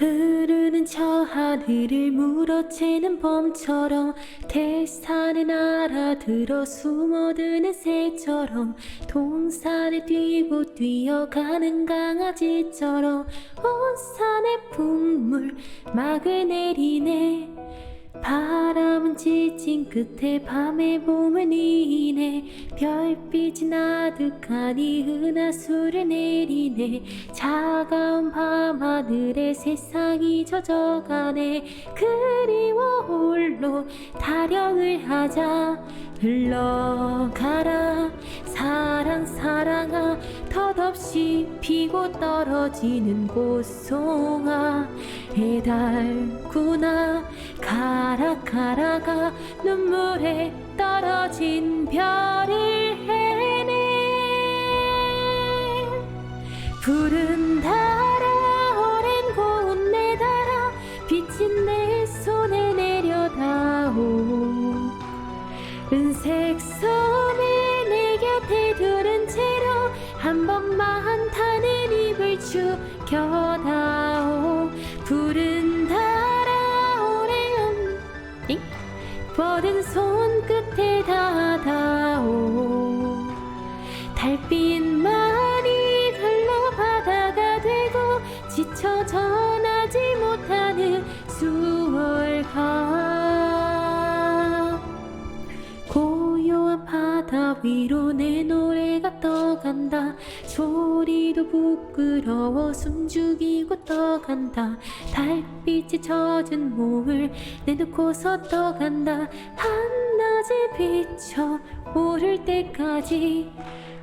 흐르는 저 하늘을 물어채는 범처럼 태산을 알아들어 숨어드는 새처럼 동산을 뛰고 뛰어가는 강아지처럼 온 산의 풍물 막을 내리네 바람은 지친 끝에 밤의 봄을 니네 별빛이 나득하니 은하수를 내리네. 차가운 밤하늘에 세상이 젖어가네. 그리워 홀로 타령을 하자. 흘러가라 덧없이 피고 떨어지는 꽃송아 해달구나. 가라 가라가 눈물에 떨어진 별을 해내 푸른 달아 오랜 고운 내 달아 빛인 내 손에 내려다오. 은색 손 한 번만 타는 입을 죽여다오. 푸른 달아 오랜 잉? 뻗은 손끝에 닿아오. 달빛만이 흘러 바다가 되고 지쳐 전하지 못하는 수월가. 고요한 바다 위로 내 노래가 떠간다. 소리도 부끄러워 숨 죽이고 떠간다. 달빛이 젖은 몸을 내놓고서 떠간다. 한낮에 비쳐 오를 때까지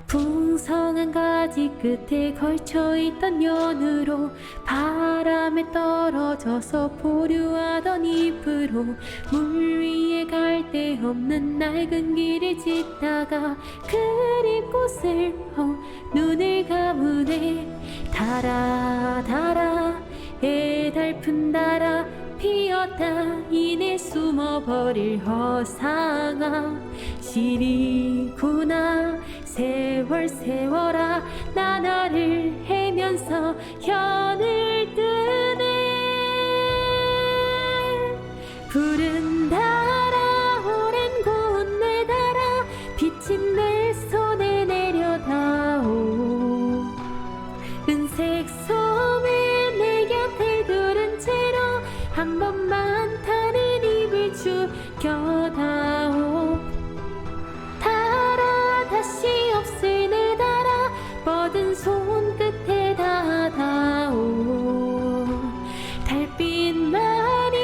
풍성한 가지 끝에 걸쳐있던 연으로 바람에 떨어져서 포류하던 잎으로 물 위에 갈 데 없는 낡은 길을 짓다가 그립고 슬퍼 눈을 감으네. 달아 달아 애달픈 달아 피었다 이내 숨어버릴 허상아. 시리구나. 세월 세월아 나 너를 헤면서 현을 한 번만 타는 입을 죽여다오. 달아 다시 없을 내 달아 뻗은 손끝에 닿아오. 달빛만이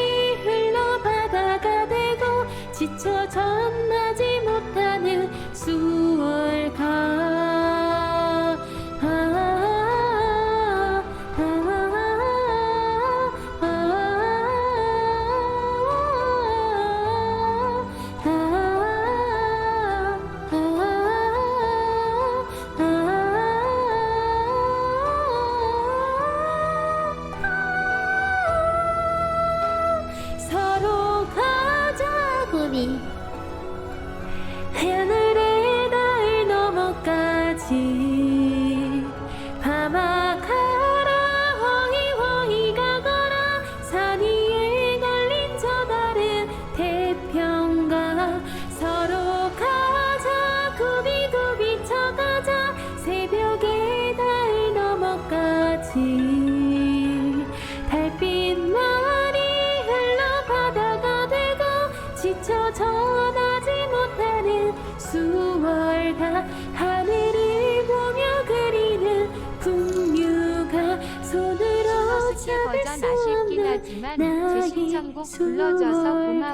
흘러 바다가 되고 지쳐 전하지 가 지쳐 전하지 못하는 수월가 하늘을 보며 그리는 풍류가 손으로 잡을 수 없는 하지만 제 나의. 수월가